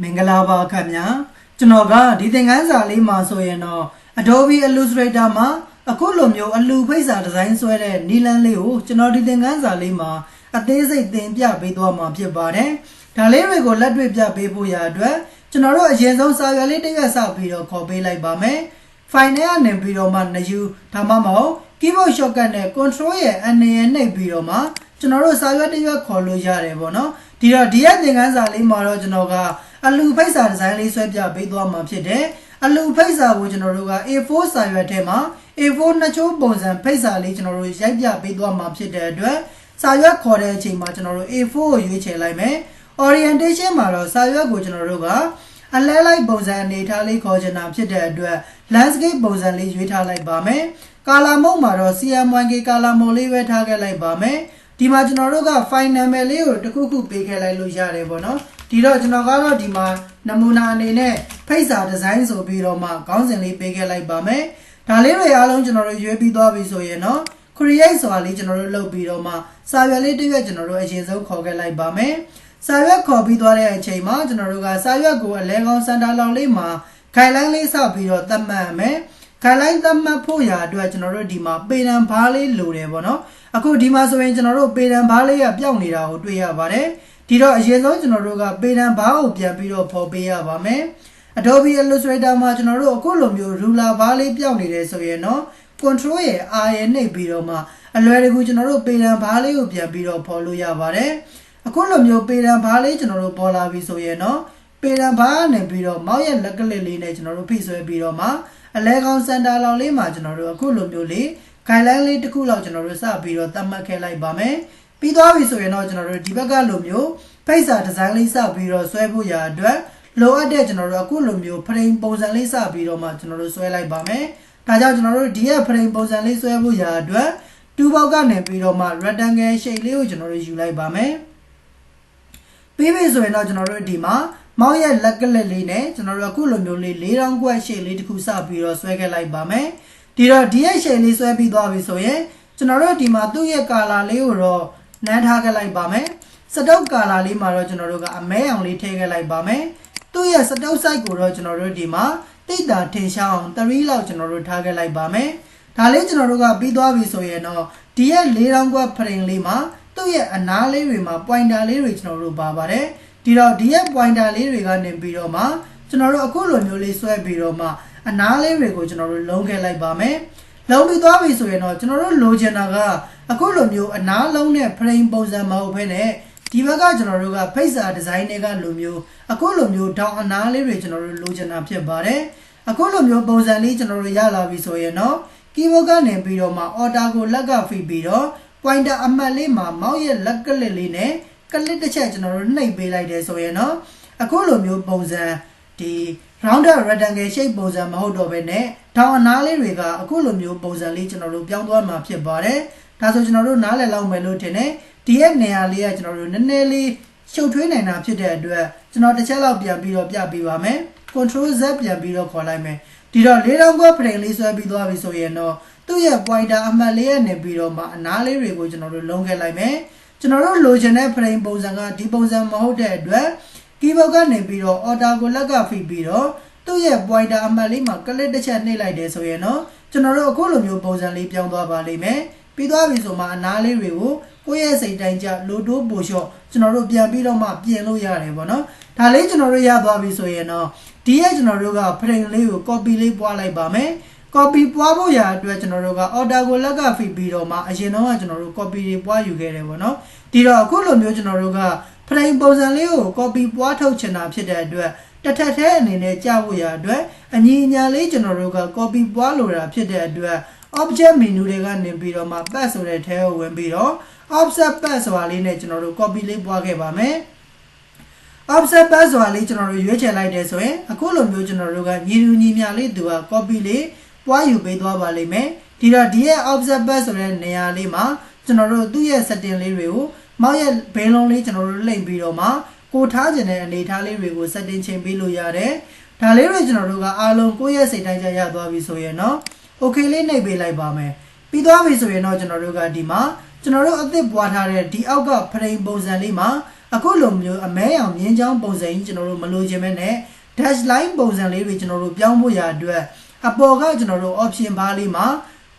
မင်္ဂလာပါခင်ဗျာကျွန်တော်ကဒီသင်ခန်းစာလေးမှာဆိုရင်တော့ Adobe Illustrator မှာအခုလိုမျိုးအလူဖိတ်စာဒီဇိုင်းဆွဲတဲ့နီလန်းလေးကိုကျွန်တော်ဒီသင်ခန်းစာလေးမှာအသေးစိတ်သင်ပြပေးသွားမှာဖြစ်ပါတယ်ဒါလေးတွေကိုလက်တွေ့ပြပေးဖို့ရာအတွက်ကျွန်တော်တို့အရင်ဆုံးစာရွက်လေးတစ်ရွက်စပြီးတော့ခေါ်ပေးလိုက်ပါမယ် file နဲ့ကနေပြီးတော့မှနှယူဒါမှမဟုတ် keyboard shortcut နဲ့ control ရဲ့အနေနဲ့နှိပ်ပြီးတော့မှ ကျွန်တော်တို့စာရွက်တစ်ရွက်ခေါ်လို့ရတယ်ပေါ့နော်ဒီတော့ဒီရဲ့သင်ခန်းစာလေးမှာတော့ကျွန်တော်ကအလူဖိတ်စာဒီဇိုင်းလေးဆွဲပြပေးသွားမှာဖြစ်တယ်အလူဖိတ်စာကိုကျွန်တော်တို့က A4 စာရွက်ထဲမှာ A4 နှစ်ချိုးပုံစံဖိတ်စာလေးကျွန်တော်တို့ရိုက်ပြပေးသွားမှာဖြစ်တဲ့အတွက်စာရွက်ခေါ်တဲ့အချိန်မှာကျွန်တော်တို့ A4 ကိုရွေးချယ်လိုက်မယ် orientation မှာတော့စာရွက်ကိုကျွန်တော်တို့ကအလဲလိုက်ပုံစံအနေထားလေးခေါ်ချင်တာဖြစ်တဲ့အတွက် landscape ပုံစံလေးရွေးထားလိုက်ပါမယ်။ color mode မှာတော့ CMYK color mode လေးပဲထားခဲ့လိုက်ပါမယ်။ ဒီမှာကျွန်တော်တို့က file name လေးကိုတစ်ခုခုပေးခဲ့လိုက်လို့ရတယ်ပေါ့နော်။ဒီတော့ကျွန်တော်ကတော့ဒီမှာနမူနာအနေနဲ့ဖိတ်စာ design ဆိုပြီးတော့မှခေါင်းစဉ်လေးပေးခဲ့လိုက်ပါမယ်။ဒါလေးတွေအားလုံးကျွန်တော်တို့ရွေးပြီးသွားပြီဆိုရင်တော့ create ဆိုတာလေးကျွန်တော်တို့လုပ်ပြီးတော့မှစာရွက်လေးတစ်ရွက်ကျွန်တော်တို့အရင်ဆုံးခေါ်ခဲ့လိုက်ပါမယ်။စာရွက်ခေါ်ပြီးသွားတဲ့အချိန်မှာကျွန်တော်တို့ကစာရွက်ကိုအလဲကောင်းစန်တာလောင်လေးမှာခိုင်လိုင်းလေးဆောက်ပြီးတော့သတ်မှတ်မယ်။ ခိုင်လိုင်းသတ်မှတ်ဖို့ရာအတွက်ကျွန်တော်တို့ဒီမှာပေတံဘားလေးလိုတယ်ပေါ့နော်။အခုဒီမှာဆိုရင်ကျွန်တော်တို့ပေတံဘားလေးကပျောက်နေတာကိုတွေ့ရပါတယ်။ဒီတော့အရင်ဆုံးကျွန်တော်တို့ကပေတံဘားကိုပြန်ပြီးတော့ဖော်ပေးရပါမယ်။ Adobe Illustrator မှာကျွန်တော်တို့အခုလိုမျိုး ruler bar လေးပျောက်နေတယ်ဆိုရင်တော့ control ရဲ့ R ရဲ့နှိပ်ပြီးတော့မှအလွယ်တကူကျွန်တော်တို့ပေတံဘားလေးကိုပြန်ပြီးတော့ဖော်လို့ရပါတယ်။အခုလိုမျိုးပေတံဘားလေးကျွန်တော်တို့ပေါ်လာပြီဆိုရင်တော့ပေတံဘားနဲ့ပြီးတော့မောက်ရဲ့လက်ကလစ်လေးနဲ့ကျွန်တော်တို့ဖိဆွဲပြီးတော့မှ အလဲကောင်စင်တာလောင်လေးမှာကျွန်တော်တို့အခုလိုမျိုးလေး guideline လေးတစ်ခုလောက်ကျွန်တော်တို့စပြီးတော့သတ်မှတ်ခဲ့လိုက်ပါမယ်။ပြီးသွားပြီဆိုရင်တော့ကျွန်တော်တို့ဒီဘက်ကလိုမျိုးဖိတ်စာဒီဇိုင်းလေးစပြီးတော့ဆွဲဖို့ရာအတွက်လိုအပ်တဲ့ကျွန်တော်တို့အခုလိုမျိုး frame ပုံစံလေးစပြီးတော့မှကျွန်တော်တို့ဆွဲလိုက်ပါမယ်။ဒါကြောင့်ကျွန်တော်တို့ဒီရဲ့ frame ပုံစံလေးဆွဲဖို့ရာအတွက်တူပေါက်ကနေပြီးတော့မှ rectangle shape လေးကိုကျွန်တော်တို့ယူလိုက်ပါမယ်။ပြီးပြီဆိုရင်တော့ကျွန်တော်တို့ဒီမှာ မောင်းရဲ့လက်ကလက်လေးနဲ့ကျွန်တော်တို့အခုလိုမျိုးလေး၄တောင်ကွက် shape လေးတစ်ခုစပြီးတော့ဆွဲခဲ့လိုက်ပါမယ်။ဒီတော့ဒီရဲ့ shape လေးဆွဲပြီးသွားပြီဆိုရင်ကျွန်တော်တို့ဒီမှာသူ့ရဲ့ color လေးကိုတော့နန်းထားခဲ့လိုက်ပါမယ်။စတုပ် color လေးမှာတော့ကျွန်တော်တို့ကအမဲအောင်လေးထည့်ခဲ့လိုက်ပါမယ်။သူ့ရဲ့စတုပ် site ကိုတော့ကျွန်တော်တို့ဒီမှာတိတ်တာထင်ရှားအောင်3လောက်ကျွန်တော်တို့ထားခဲ့လိုက်ပါမယ်။ဒါလေးကျွန်တော်တို့ကပြီးသွားပြီဆိုရင်တော့ဒီရဲ့၄တောင်ကွက် frame လေးမှာသူ့ရဲ့အနားလေးတွေမှာ pointer လေးတွေကျွန်တော်တို့ပါပါတယ်။ ဒီတော့ဒီရဲ့ pointer လေးတွေကနေပြီးတော့မှကျွန်တော်တို့အခုလိုမျိုးလေးဆွဲပြီးတော့မှအနားလေးတွေကိုကျွန်တော်တို့လုံးခဲ့လိုက်ပါမယ်။လုံးပြီးသွားပြီဆိုရင်တော့ကျွန်တော်တို့လိုချင်တာကအခုလိုမျိုးအနားလုံးနဲ့ frame ပုံစံမဟုတ်ဘဲနဲ့ဒီဘက်ကကျွန်တော်တို့ကဖိတ်စာဒီဇိုင်းတွေကလိုမျိုးအခုလိုမျိုးတောင်အနားလေးတွေကျွန်တော်တို့လိုချင်တာဖြစ်ပါတယ်အခုလိုမျိုးပုံစံလေးကျွန်တော်တို့ရလာပြီဆိုရင်တော့ keyboard ကနေပြီးတော့မှ order ကိုလက်ကဖိပြီးတော့ pointer အမှတ်လေးမှာမောက်ရဲ့လက်ကလစ်လေးနဲ့ ကလစ်တစ်ချက်ကျွန်တော်တို့နှိပ်ပေးလိုက်တယ်ဆိုရင်တော့အခုလိုမျိုးပုံစံဒီ rounded rectangle shape ပုံစံမဟုတ်တော့ဘဲနဲ့ထောင်အနားလေးတွေကအခုလိုမျိုးပုံစံလေးကျွန်တော်တို့ပြောင်းသွားမှာဖြစ်ပါတယ်ဒါဆိုကျွန်တော်တို့နားလည်လောက်မယ်လို့ထင်တယ်ဒီရဲ့နေရာလေးကကျွန်တော်တို့နည်းနည်းလေးရှုပ်ထွေးနိုင်တာဖြစ်တဲ့အတွက်ကျွန်တော်တစ်ချက်လောက်ပြန်ပြီးတော့ပြပေးပါမယ် control z ပြန်ပြီးတော့ခေါ်လိုက်မယ်ဒီတော့၄တောင်ခွက်ဖရင်လေးဆွဲပြီးသွားပြီဆိုရင်တော့သူ့ရဲ့ pointer အမှတ်လေးရနေပြီးတော့မှအနားလေးတွေကိုကျွန်တော်တို့လုံးခဲ့လိုက်မယ် ကျွန်တော်တို့လိုချင်တဲ့ frame ပုံစံကဒီပုံစံမဟုတ်တဲ့အတွက် keyboard ကနေပြီးတော့ auto ကိုလက်ကဖိပြီးတော့သူ့ရဲ့ pointer အမှတ်လေးမှာ click တစ်ချက်နှိပ်လိုက်တယ်ဆိုရင်တော့ကျွန်တော်တို့အခုလိုမျိုးပုံစံလေးပြောင်းသွားပါလိမ့်မယ်ပြီးသွားပြီဆိုမှအနားလေးတွေကိုကိုယ့်ရဲ့စိတ်တိုင်းကြလိုတိုးပိုလျှော့ကျွန်တော်တို့ပြန်ပြီးတော့မှပြင်လို့ရတယ်ပေါ့နော်ဒါလေးကျွန်တော်တို့ရသွားပြီဆိုရင်တော့ဒီရဲ့ကျွန်တော်တို့က frame လေးကို copy လေးပွားလိုက်ပါမယ် copy ပွားဖို့ရာအတွက်ကျွန်တော်တို့က order ကိုလက်ကဖိပြီးတော့မှအရင်တော့ကကျွန်တော်တို့ copy တွေပွားယူခဲ့တယ်ပေါ့နော်ဒီတော့အခုလိုမျိုးကျွန်တော်တို့က frame ပုံစံလေးကို copy ပွားထုတ်ချင်တာဖြစ်တဲ့အတွက်တစ်ထက်ထဲအနေနဲ့ကြာဖို့ရာအတွက်အညီအညာလေးကျွန်တော်တို့က copy ပွားလိုတာဖြစ်တဲ့အတွက် object menu တွေကနေပြီးတော့မှ path ဆိုတဲ့ထဲကိုဝင်ပြီးတော့ offset path ဆိုတာလေးနဲ့ကျွန်တော်တို့ copy လေးပွားခဲ့ပါမယ် offset path ဆိုတာလေးကျွန်တော်တို့ရွေးချယ်လိုက်တယ်ဆိုရင်အခုလိုမျိုးကျွန်တော်တို့ကညီလူညီမြလေးသူက copy လေး ပွားယူပေးသွားပါလိမ့်မယ်ဒီတော့ဒီရဲ့ offset path ဆိုတဲ့နေရာလေးမှာကျွန်တော်တို့သူ့ရဲ့ setting လေးတွေကိုမောက်ရဲ့ဘင်းလုံးလေးကျွန်တော်တို့လိမ့်ပြီးတော့မှကိုထားခြင်းတဲ့အနေထားလေးတွေကို setting ချိန်ပေးလို့ရတယ်ဒါလေးတွေကျွန်တော်တို့ကအားလုံးကိုယ့်ရဲ့စိတ်တိုင်းကြရသွားပြီဆိုရင်တော့ okay လေးနှိပ်ပေးလိုက်ပါမယ်ပြီးသွားပြီဆိုရင်တော့ကျွန်တော်တို့ကဒီမှာကျွန်တော်တို့အသစ်ပွားထားတဲ့ဒီအောက်က frame ပုံစံလေးမှာအခုလိုမျိုးအမဲရောင်မြင်းချောင်းပုံစံကြီးကျွန်တော်တို့မလိုချင်မဲ့နဲ့ dash line ပုံစံလေးတွေကျွန်တော်တို့ပြောင်းဖို့ရအတွက် အပေါ်ကကျွန်တော်တို့ option bar လေးမှာ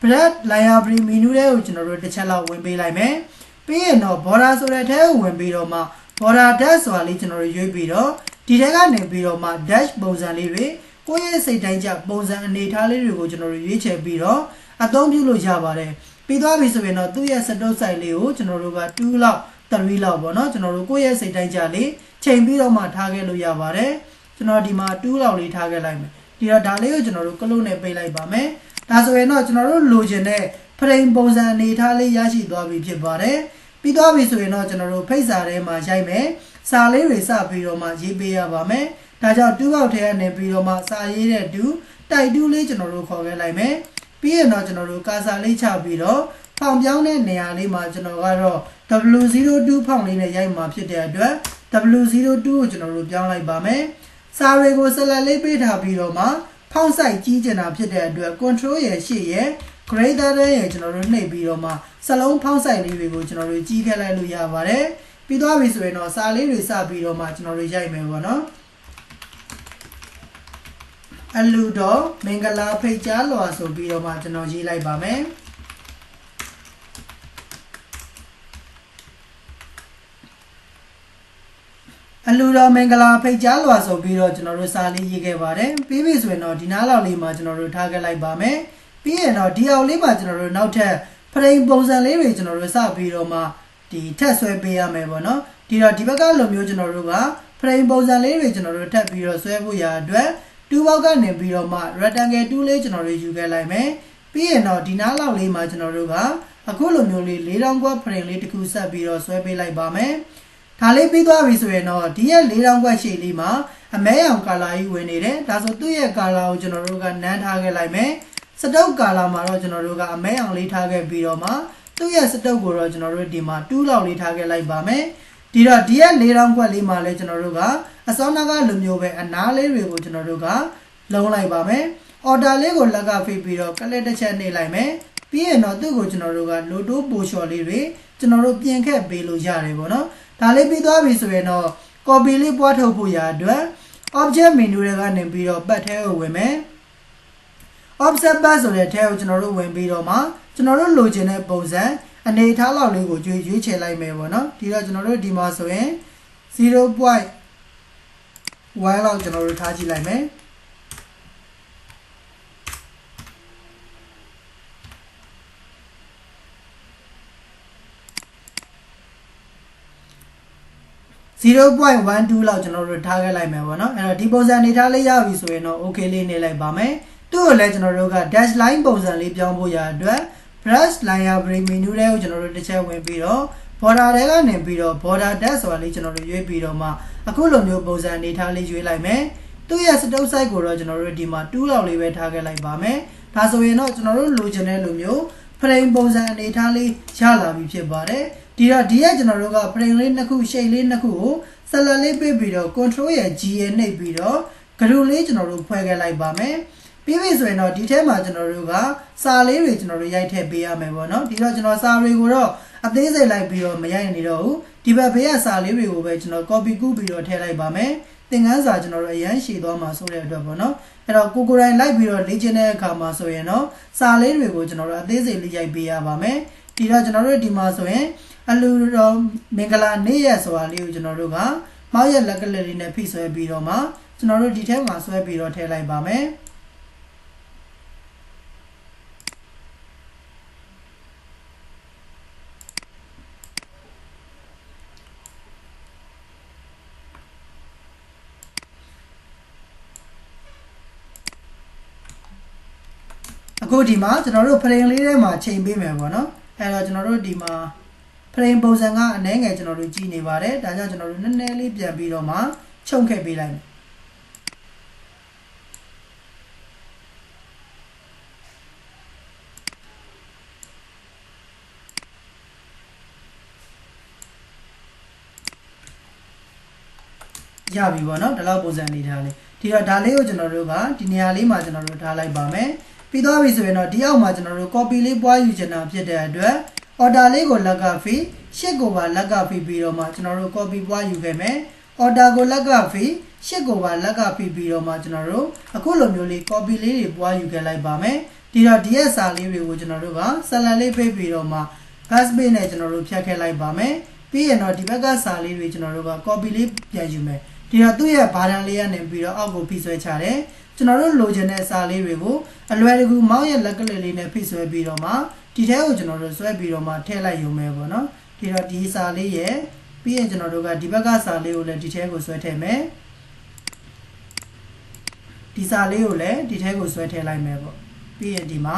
bread library menu တွေကိုကျွန်တော်တို့တစ်ချက်လောက်ဝင်ပေးလိုက်မယ်ပြီးရင်တော့ border ဆိုတဲ့အထဲကိုဝင်ပြီးတော့မှ border dash ဆိုတာလေးကျွန်တော်တို့ရွေးပြီးတော့ဒီထဲကနေပြီးတော့မှ dash ပုံစံလေးတွေကိုယ့်ရဲ့စိတ်တိုင်းကျပုံစံအနေထားလေးတွေကိုကျွန်တော်တို့ရွေးချယ်ပြီးတော့အသုံးပြုလို့ရပါတယ်ပြီးသွားပြီဆိုရင်တော့သူ့ရဲ့ setup site လေးကိုကျွန်တော်တို့က2လောက်3လောက်ပေါ့နော်ကျွန်တော်တို့ကိုယ့်ရဲ့စိတ်တိုင်းကျလေးချိန်ပြီးတော့မှထားခဲ့လို့ရပါတယ်ကျွန်တော်ဒီမှာ2လောက်လေးထားခဲ့လိုက်မယ် ဒီတော့ဒါလေးကိုကျွန်တော်တို့ကလုတ်နဲ့ပိတ်လိုက်ပါမယ်ဒါဆိုရင်တော့ကျွန်တော်တို့လိုချင်တဲ့ frame ပုံစံအနေထားလေးရရှိသွားပြီဖြစ်ပါတယ်ပြီးသွားပြီဆိုရင်တော့ကျွန်တော်တို့ဖိတ်စာထဲမှာရိုက်မယ်စာလေးတွေစပြီးတော့မှရေးပေးရပါမယ်ဒါကြောင့်တူးပေါက်ထဲကနေပြီးတော့မှစာရေးတဲ့တူတိုက်တူးလေးကျွန်တော်တို့ခေါ်ခဲ့လိုက်မယ်ပြီးရင်တော့ကျွန်တော်တို့ကာစာလေးချပြီးတော့ဖောင်ပြောင်းတဲ့နေရာလေးမှာကျွန်တော်ကတော့ W02 ဖောင်လေးနဲ့ရိုက်မှာဖြစ်တဲ့အတွက် W02 ကိုကျွန်တော်တို့ပြောင်းလိုက်ပါမယ် စာတွေကိုဆက်လက်လေးပေးထားပြီးတော့မှဖောင်ဆိုင်ကြီးကျင်တာဖြစ်တဲ့အတွက် control ရဲ့ရှေ့ရဲ့ greater than ရဲ့ကျွန်တော်တို့နှိပ်ပြီးတော့မှစလုံးဖောင်းဆိုင်လေးတွေကိုကျွန်တော်တို့ကြီးခဲ့လိုက်လို့ရပါတယ်ပြီးသွားပြီဆိုရင်တော့စာလေးတွေစပြီးတော့မှကျွန်တော်တို့ရိုက်မယ်ပေါ့နော်အလူတော်မင်္ဂလာဖိတ်ကြားလွာဆိုပြီးတော့မှကျွန်တော်ရေးလိုက်ပါမယ် အလူတော်မင်္ဂလာဖိတ်ကြားလွာဆိုပြီးတော့ကျွန်တော်တို့စာလေးရေးခဲ့ပါတယ်ပြီးပြီဆိုရင်တော့ဒီနားလောက်လေးမှာကျွန်တော်တို့ထားခဲ့လိုက်ပါမယ်ပြီးရင်တော့ဒီအောင်လေးမှာကျွန်တော်တို့နောက်ထပ်ဖရိမ်ပုံစံလေးတွေကျွန်တော်တို့စပြီးတော့မှဒီထက်ဆွဲပေးရမယ်ပေါ့နော်ဒီတော့ဒီဘက်ကလိုမျိုးကျွန်တော်တို့ကဖရိမ်ပုံစံလေးတွေကျွန်တော်တို့ထပ်ပြီးတော့ဆွဲဖို့ရအတွက်တူဘောက်ကနေပြီးတော့မှ rectangle 2လေးကျွန်တော်တို့ယူခဲ့လိုက်မယ်ပြီးရင်တော့ဒီနားလောက်လေးမှာကျွန်တော်တို့ကအခုလိုမျိုးလေး၄တောင်ကွက်ဖရိမ်လေးတစ်ခုဆက်ပြီးတော့ဆွဲပေးလိုက်ပါမယ် ဒါလေးပြီးသွားပြီဆိုရင်တော့ဒီရဲ့၄တောင်ကွက်ရှည်လေးမှာအမဲရောင်ကာလာကြီးဝင်နေတယ်ဒါဆိုသူ့ရဲ့ကာလာကိုကျွန်တော်တို့ကနန်းထားခဲ့လိုက်မယ်စတုပ်ကာလာမှာတော့ကျွန်တော်တို့ကအမဲအောင်လေးထားခဲ့ပြီးတော့မှသူ့ရဲ့စတုပ်ကိုတော့ကျွန်တော်တို့ဒီမှာ2လောက်လေးထားခဲ့လိုက်ပါမယ်ဒီတော့ဒီရဲ့၄တောင်ခွက်လေးမှာလည်းကျွန်တော်တို့ကအစောနာကလိုမျိုးပဲအနားလေးတွေကိုကျွန်တော်တို့ကလုံးလိုက်ပါမယ်အော်ဒါလေးကိုလက်ကဖိတ်ပြီးတော့ကလက်တစ်ချက်နှိပ်လိုက်မယ်ပြီးရင်တော့သူ့ကိုကျွန်တော်တို့ကလိုတိုးပိုလျှော်လေးတွေကျွန်တော်တို့ပြင်ခက်ပေးလို့ရတယ်ပေါ့နော် ဒါလေးပြီးသွားပြီဆိုရင်တော့ copy လေးပွားထုတ်ဖို့ရအတွက် object menu တွေကနေပြီးတော့ပတ်ထဲကိုဝင်မယ် offset bar ဆိုတဲ့ထဲကိုကျွန်တော်တို့ဝင်ပြီးတော့မှကျွန်တော်တို့လိုချင်တဲ့ပုံစံအနေထားလောက်လေးကိုရွေးရွေးချယ်လိုက်မယ်ပေါ့နော်ဒီတော့ကျွန်တော်တို့ဒီမှာဆိုရင်0.1လောက်ကျွန်တော်တို့ထားကြည့်လိုက်မယ် 0.12လောက်ကျွန်တော်တို့ထားခဲ့လိုက်မယ်ပေါ့နော်အဲ့တော့ဒီပုံစံအနေထားလေးရပြီဆိုရင်တော့ okay လေးနေလိုက်ပါမယ်သူ့ကိုလည်းကျွန်တော်တို့က dash line ပုံစံလေးပြောင်းဖို့ရအတွက် brush library menu တွေကိုကျွန်တော်တို့တစ်ချက်ဝင်ပြီးတော့ border တွေကနေပြီးတော့ border dash ဆိုတာလေးကျွန်တော်တို့ရွေးပြီးတော့မှအခုလိုမျိုးပုံစံအနေထားလေးရွေးလိုက်မယ်သူ့ရဲ့ stop site ကိုတော့ကျွန်တော်တို့ဒီမှာ2လောက်လေးပဲထားခဲ့လိုက်ပါမယ်ဒါဆိုရင်တော့ကျွန်တော်တို့လိုချင်တဲ့လိုမျိုး frame ပုံစံအနေထားလေးရလာပြီဖြစ်ပါတယ် ဒီတော့ဒီကကျွန်တော်တို့က frame လေးနှစ်ခု shape လေးနှစ်ခုကိုဆက်လက်လေးပေးပြီးတော့ control ရဲ့ G ရဲ့နှိပ်ပြီးတော့ group လေးကျွန်တော်တို့ဖွဲ့ခဲ့လိုက်ပါမယ်ပြီးပြီဆိုရင်တော့ဒီထဲမှာကျွန်တော်တို့ကစာလေးတွေကျွန်တော်တို့ရိုက်ထည့်ပေးရမယ်ပေါ့နော်ဒီတော့ကျွန်တော်စာတွေကိုတော့အသေးစိတ်လိုက်ပြီးတော့မရိုက်နေတော့ဘူးဒီဘက်ဘေးကစာလေးတွေကိုပဲကျွန်တော် copy ကူးပြီးတော့ထည့်လိုက်ပါမယ်သင်ခန်းစာကျွန်တော်တို့အရန်ရှည်သွားမှာဆိုတဲ့အတွက်ပေါ့နော်အဲ့တော့ကိုကိုရိုင်းလိုက်ပြီးတော့လေ့ကျင့်တဲ့အခါမှာဆိုရင်တော့စာလေးတွေကိုကျွန်တော်တို့အသေးစိတ်လေးရိုက်ပေးရပါမယ်ဒီတော့ကျွန်တော်တို့ဒီမှာဆိုရင် အလူတော်မင်္ဂလာနေ့ရက်ဆိုတာလေးကိုကျွန်တော်တို့ကမောက်ရက်လက်ကလေးလေးနဲ့ဖိဆွဲပြီးတော့မှကျွန်တော်တို့ဒီထဲမှာဆွဲပြီးတော့ထည့်လိုက်ပါမယ်အခုဒီမှာကျွန်တော်တို့ဖရင်လေးထဲမှာချိန်ပေးမယ်ပေါ့နော်အဲ့တော့ကျွန်တော်တို့ဒီမှာ ဖရင်ပုံစံကအနည်းငယ်ကျွန်တော်တို့ကြည့်နေပါတယ်ဒါကြောင့်ကျွန်တော်တို့နည်းနည်းလေးပြန်ပြီးတော့မှချုံခဲ့ပေးလိုက်မယ်ရပြီပေါ့နော်ဒီလောက်ပုံစံနေထားလေးဒီတော့ဒါလေးကိုကျွန်တော်တို့ကဒီနေရာလေးမှာကျွန်တော်တို့ထားလိုက်ပါမယ်ပြီးသွားပြီဆိုရင်တော့ဒီအောက်မှာကျွန်တော်တို့ copy လေးပွားယူချင်တာဖြစ်တဲ့အတွက် order လေးကိုလက်ကဖီရှစ်ကိုပါလက်ကဖီပြီးတော့မှကျွန်တော်တို့ copy ပွားယူခဲ့မယ် order ကိုလက်ကဖီရှစ်ကိုပါလက်ကဖီပြီးတော့မှကျွန်တော်တို့အခုလိုမျိုးလေး copy လေးတွေပွားယူခဲ့လိုက်ပါမယ်ဒီတော့ DS စာလေးတွေကိုကျွန်တော်တို့က select လေးဖိတ်ပြီးတော့မှ pass page နဲ့ကျွန်တော်တို့ဖြတ်ခဲ့လိုက်ပါမယ်ပြီးရင်တော့ဒီဘက်ကစာလေးတွေကျွန်တော်တို့က copy လေးပြန်ယူမယ်ဒီတော့သူ့ရဲ့ဘာတန်လေးကနေပြီးတော့အောက်ကိုဖိဆွဲချတယ် ကျွန်တော်တို့လိုချင်တဲ့စာလေးတွေကိုအလွယ်တကူမောင်းရဲ့လက်ကလေးလေးနဲ့ဖိဆွဲပြီးတော့မှဒီထဲကိုကျွန်တော်တို့ဆွဲပြီးတော့မှထည့်လိုက်ရုံပဲပေါ့နော်ဒီတော့ဒီစာလေးရဲ့ပြီးရင်ကျွန်တော်တို့ကဒီဘက်ကစာလေးကိုလည်းဒီထဲကိုဆွဲထည့်မယ်ဒီစာလေးကိုလည်းဒီထဲကိုဆွဲထည့်လိုက်မယ်ပေါ့ပြီးရင်ဒီမှာ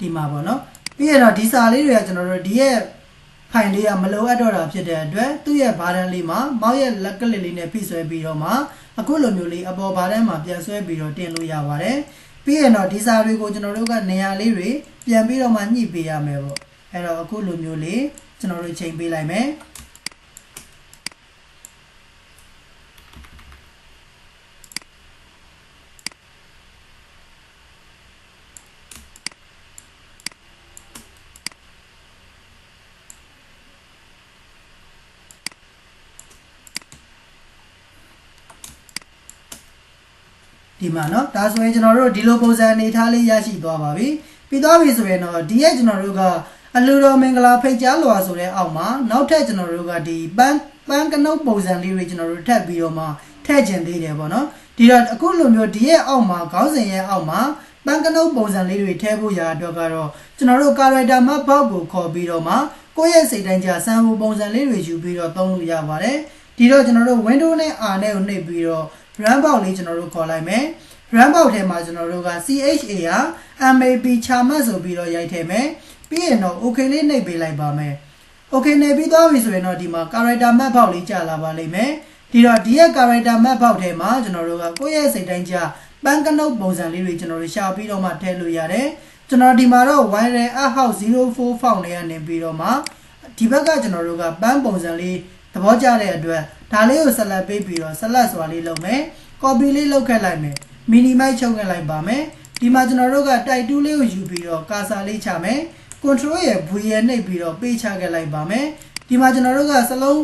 ဒီမှာပေါ့နော်ပြီးရတော့ဒီစာလေးတွေကကျွန်တော်တို့ဒီရဲ့ ဖိုင်လေးကမလိုအပ်တော့တာဖြစ်တဲ့အတွက်သူ့ရဲ့ဘာတန်းလေးမှာမောက်ရဲ့လက်ကလစ်လေးနဲ့ဖိဆွဲပြီးတော့မှအခုလိုမျိုးလေးအပေါ်ဘာတန်းမှာပြန်ဆွဲပြီးတော့တင်လို့ရပါတယ်ပြီးရင်တော့ဒီစာတွေကိုကျွန်တော်တို့ကနေရာလေးတွေပြန်ပြီးတော့မှညှိပေးရမယ်ပေါ့အဲ့တော့အခုလိုမျိုးလေးကျွန်တော်တို့ချိန်ပေးလိုက်မယ် ဒီမှာเนาะဒါဆိုရင်ကျွန်တော်တို့ဒီလိုပုံစံအနေထားလေးရရှိသွားပါပြီပြီးသွားပြီဆိုရင်တော့ဒီရဲ့ကျွန်တော်တို့ကအလူတော်မင်္ဂလာဖိတ်ကြားလွာဆိုတဲ့အောက်မှာနောက်ထပ်ကျွန်တော်တို့ကဒီပန်းပန်းကနုတ်ပုံစံလေးတွေကျွန်တော်တို့ထပ်ပြီးတော့မှထည့်ကျင်သေးတယ်ပေါ့နော်ဒီတော့အခုလိုမျိုးဒီရဲ့အောက်မှာခေါင်းစဉ်ရဲ့အောက်မှာပန်းကနုတ်ပုံစံလေးတွေထည့်ဖို့ရာအတွက်ကတော့ကျွန်တော်တို့ character map box ကိုခေါ်ပြီးတော့မှကိုယ့်ရဲ့စိတ်တိုင်းကြစမ်းဖို့ပုံစံလေးတွေယူပြီးတော့သုံးလို့ရပါတယ်ဒီတော့ကျွန်တော်တို့ window နဲ့ R နဲ့ကိုနှိပ်ပြီးတော့ run box လေးကျွန်တော်တို့ခေါ်လိုက်မယ် run box ထဲမှာကျွန်တော်တို့က CHA က MAP ချာမတ်ဆိုပြီးတော့ရိုက်ထည့်မယ်ပြီးရင်တော့ okay လေးနှိပ်ပေးလိုက်ပါမယ် okay နှိပ်ပြီးသွားပြီဆိုရင်တော့ဒီမှာ character map box လေးကြာလာပါလိမ့်မယ်ဒီတော့ဒီရဲ့ character map box ထဲမှာကျွန်တော်တို့ကကိုယ့်ရဲ့စိတ်တိုင်းကြပန်းကနုတ်ပုံစံလေးတွေကျွန်တော်တို့ရှာပြီးတော့မှထည့်လို့ရတယ်ကျွန်တော်ဒီမှာတော့ wire up house 04 font လေးကနေပြီးတော့မှဒီဘက်ကကျွန်တော်တို့ကပန်းပုံစံလေးသဘောကျတဲ့အတွက် ဒါလေးကိုဆက်လက်ပေးပြီးတော့ဆက်လက်စွာလေးလုပ်မယ် copy လေးလုပ်ခဲ့လိုက်မယ် minimize ချုပ်ခဲ့လိုက်ပါမယ်ဒီမှာကျွန်တော်တို့က type 2လေးကိုယူပြီးတော့ cursor လေးချမယ် control ရဲ့ V ရဲ့နှိပ်ပြီးတော့ပေးချခဲ့လိုက်ပါမယ်ဒီမှာကျွန်တော်တို့ကစလုံး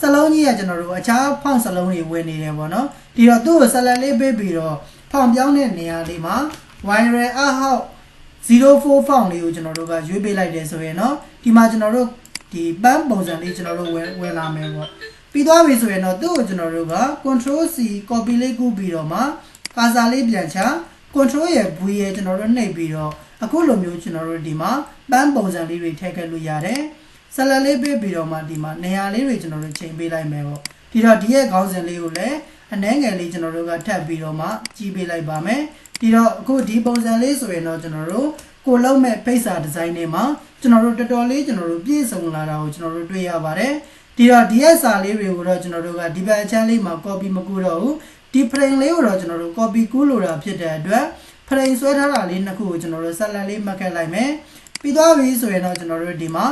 စလုံးကြီးကကျွန်တော်တို့အခြားဖောင့်စလုံးတွေဝင်နေတယ်ပေါ့နော်ဒီတော့သူ့ကိုဆက်လက်လေးပေးပြီးတော့ဖောင့်ပြောင်းတဲ့နေရာလေးမှာ wire out house 04 font လေးကိုကျွန်တော်တို့ကရွေးပေးလိုက်တယ်ဆိုရင်เนาะဒီမှာကျွန်တော်တို့ဒီပန်းပုံစံလေးကျွန်တော်တို့ဝင်ဝင်လာမယ်ပေါ့ ပြီးသွားပြီဆိုရင်တော့သူ့ကိုကျွန်တော်တို့က control C copy လေးကူးပြီးတော့မှ cursor လေးပြန်ချ control ရဲ့ V ရဲ့ကျွန်တော်တို့နှိပ်ပြီးတော့အခုလိုမျိုးကျွန်တော်တို့ဒီမှာပန်းပုံစံလေးတွေထည့်ခဲ့လို့ရတယ်ဆက်လက်လေးပေးပြီးတော့မှဒီမှာနေရာလေးတွေကျွန်တော်တို့ချိန်ပေးလိုက်မယ်ပေါ့ဒီတော့ဒီရဲ့ခေါင်းစဉ်လေးကိုလည်းအနှဲငယ်လေးကျွန်တော်တို့ကထပ်ပြီးတော့မှကြီးပေးလိုက်ပါမယ်ဒီတော့အခုဒီပုံစံလေးဆိုရင်တော့ကျွန်တော်တို့ကိုလုံးမဲ့ဖိတ်စာဒီဇိုင်းတွေမှာကျွန်တော်တို့တော်တော်လေးကျွန်တော်တို့ပြည့်စုံလာတာကိုကျွန်တော်တို့တွေ့ရပါတယ် ဒီတော့ DS စာလေးတွေကိုတော့ကျွန်တော်တို့ကဒီဘက်အချမ်းလေးမှာ copy မကူတော့ဘူးဒီ frame လေးကိုတော့ကျွန်တော်တို့ copy ကူးလို့တာဖြစ်တဲ့အတွက် frame ဆွဲထားတာလေးနှစ်ခုကိုကျွန်တော်တို့ဆက်လက်လေးမှတ်ခဲ့လိုက်မယ်ပြီးသွားပြီဆိုရင်တော့ကျွန်တော်တို့ဒီမှာ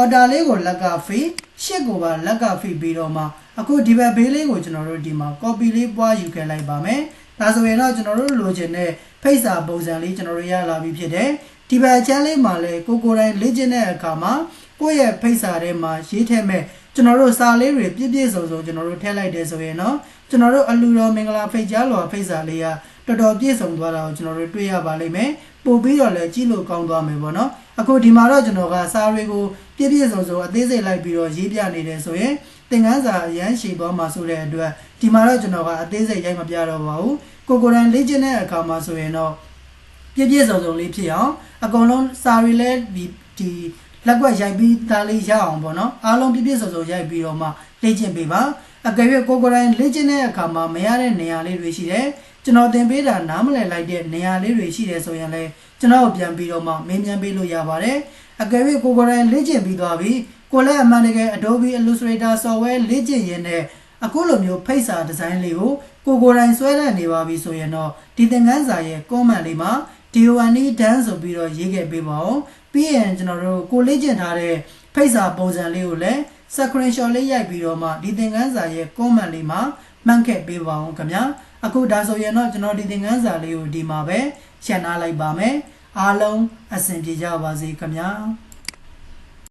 order လေးကိုလက်က free ရှစ်ကိုပါလက်က free ပြီးတော့မှအခုဒီဘက်ဘေးလေးကိုကျွန်တော်တို့ဒီမှာ copy လေးပွားယူခဲ့လိုက်ပါမယ်ဒါဆိုရင်တော့ကျွန်တော်တို့လိုချင်တဲ့ဖိတ်စာပုံစံလေးကျွန်တော်တို့ရလာပြီဖြစ်တယ်ဒီဘက်ချမ်းလေးမှာလည်းကိုကိုတိုင်းလေ့ကျင့်တဲ့အခါမှာကိုယ့်ရဲ့ဖိတ်စာထဲမှာရေးထည့်မဲ့ ကျွန်တော်တို့စာလေးတွေပြည့်ပြည့်စုံစုံကျွန်တော်တို့ထည့်လိုက်တယ်ဆိုရင်တော့ကျွန်တော်တို့အလူတော်မင်္ဂလာဖိတ်ကြားလွာဖိတ်စာလေးကတော်တော်ပြည့်စုံသွားတာကိုကျွန်တော်တို့တွေ့ရပါလိမ့်မယ်ပို့ပြီးတော့လည်းကြည့်လို့ကောင်းသွားမယ်ပေါ့နော်အခုဒီမှာတော့ကျွန်တော်ကစာတွေကိုပြည့်ပြည့်စုံစုံအသေးစိတ်လိုက်ပြီးတော့ရေးပြနေတယ်ဆိုရင်သင်ခန်းစာအရန်ရှည်သွားမှာဆိုတဲ့အတွက်ဒီမှာတော့ကျွန်တော်ကအသေးစိတ်ရိုက်မပြတော့ပါဘူးကိုကိုယ်တိုင်လေ့ကျင့်တဲ့အခါမှာဆိုရင်တော့ပြည့်ပြည့်စုံစုံလေးဖြစ်အောင်အကုန်လုံးစာတွေလည်းဒီဒီ လက်ကွက်ရိုက်ပြီးသားလေးရအောင်ပေါ့နော်အားလုံးပြည့်ပြည့်စုံစုံရိုက်ပြီးတော့မှလေ့ကျင့်ပေးပါအကယ်၍ကိုကိုယ်တိုင်လေ့ကျင့်တဲ့အခါမှာမရတဲ့နေရာလေးတွေရှိတယ်ကျွန်တော်သင်ပေးတာနားမလည်လိုက်တဲ့နေရာလေးတွေရှိတယ်ဆိုရင်လည်းကျွန်တော်ပြန်ပြီးတော့မှမင်းမြန်ပေးလို့ရပါတယ်အကယ်၍ကိုကိုယ်တိုင်လေ့ကျင့်ပြီးသွားပြီကိုလည်းအမှန်တကယ် Adobe Illustrator software လေ့ကျင့်ရင်းနဲ့အခုလိုမျိုးဖိတ်စာဒီဇိုင်းလေးကိုကိုကိုယ်တိုင်ဆွဲတဲ့နေပါပြီဆိုရင်တော့ဒီသင်ခန်းစာရဲ့ comment လေးမှာ DONE dance ဆိုပြီးတော့ရေးခဲ့ပေးပါဦး ပြီးရင်ကျွန်တော်တို့ကိုလေ့ကျင့်ထားတဲ့ဖိတ်စာပုံစံလေးကိုလည်း screenshot လေးရိုက်ပြီးတော့မှဒီသင်ခန်းစာရဲ့ comment လေးမှာမှတ်ခဲ့ပေးပါအောင်ခင်ဗျာအခုဒါဆိုရင်တော့ကျွန်တော်ဒီသင်ခန်းစာလေးကိုဒီမှာပဲရှင်းထားလိုက်ပါမယ်အားလုံးအဆင်ပြေကြပါစေခင်ဗျာ